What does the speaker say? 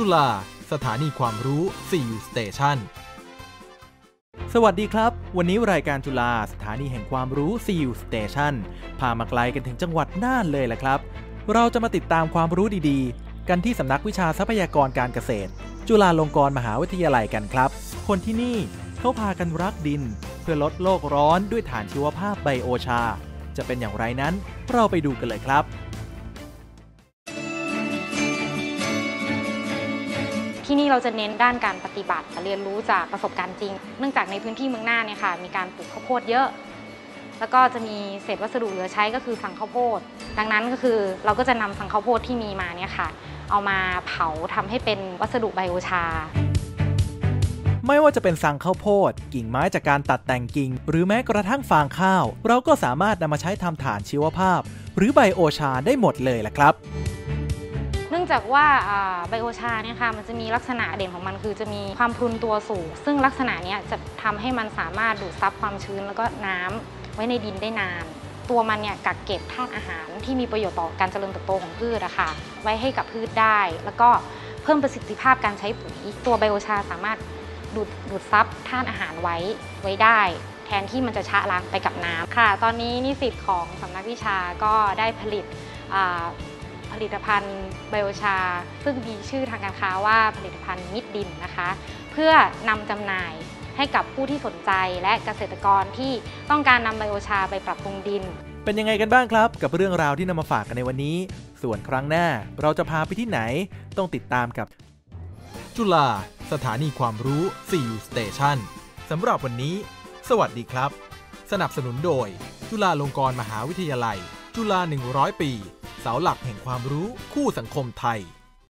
จุฬาสถานีความรู้ CU Station สวัสดีครับ วันนี้รายการจุฬาสถานีแห่งความรู้ CU Station พามาไกลกันถึงจังหวัดน่านเลยแหละครับ เราจะมาติดตามความรู้ดีๆ กันที่สำนักวิชาทรัพยากรการเกษตร จุฬาลงกรณ์มหาวิทยาลัยกันครับ คนที่นี่เขาพากันรักดิน เพื่อลดโลกร้อนด้วยฐานชีวภาพไบโอชา จะเป็นอย่างไรนั้น เราไปดูกันเลยครับ ที่นี่เราจะเน้นด้านการปฏิบัติเรียนรู้จากประสบการณ์จริง เนื่องจากในพื้นที่เมืองน่านเนี่ยค่ะมีการปลูกข้าวโพดเยอะ แล้วก็จะมีเศษวัสดุเหลือใช้ก็คือสังข้าวโพด ดังนั้นก็คือเราก็จะนำสังข้าวโพดที่มีมาเนี่ยค่ะ เอามาเผาทำให้เป็นวัสดุไบโอชาไม่ว่าจะเป็นสังข้าวโพด กิ่งไม้จากการตัดแต่งกิ่ง หรือแม้กระทั่งฟางข้าว เราก็สามารถนำมาใช้ทำฐานชีวภาพ หรือไบโอชาได้หมดเลยแหละครับ องจากว่าไบโอชาเนี่ยค่ะมันจะมีลักษณะเด่นของมันคือจะมีความพรุนตัวสูง ซึ่งลักษณะนี้จะทำให้มันสามารถดูดซับความชื้นแล้วก็น้ำไว้ในดินได้นาน ตัวมันเนี่ยกักเก็บธาตุอาหารที่มีประโยชน์ต่อการเจริญเติบโตของพืชอะค่ะไว้ให้กับพืชได้ แล้วก็เพิ่มประสิทธิภาพการใช้ปุ๋ย ตัวไบโอชาสามารถดูดดูดซับธาตุอาหารไว้ไว้ได้ แทนที่มันจะชะล้างไปกับน้ำค่ะ ตอนนี้นิสิตของสำนักวิชาก็ได้ผลิต ผลิตภัณฑ์ไบโอชา ซึ่งมีชื่อทางการค้าว่าผลิตภัณฑ์มิดดินนะคะ เพื่อนำจำหน่ายให้กับผู้ที่สนใจและเกษตรกรที่ต้องการนำไบโอชาไปปรับปรุงดิน เป็นยังไงกันบ้างครับ กับเรื่องราวที่นำมาฝากกันในวันนี้ ส่วนครั้งหน้าเราจะพาไปที่ไหนต้องติดตามกับ จุฬาสถานีความรู้ CU Station สำหรับวันนี้ สวัสดีครับ สนับสนุนโดย จุฬาลงกรณ์มหาวิทยาลัย จุฬา100 ปี เสาหลักแห่งความรู้คู่สังคมไทย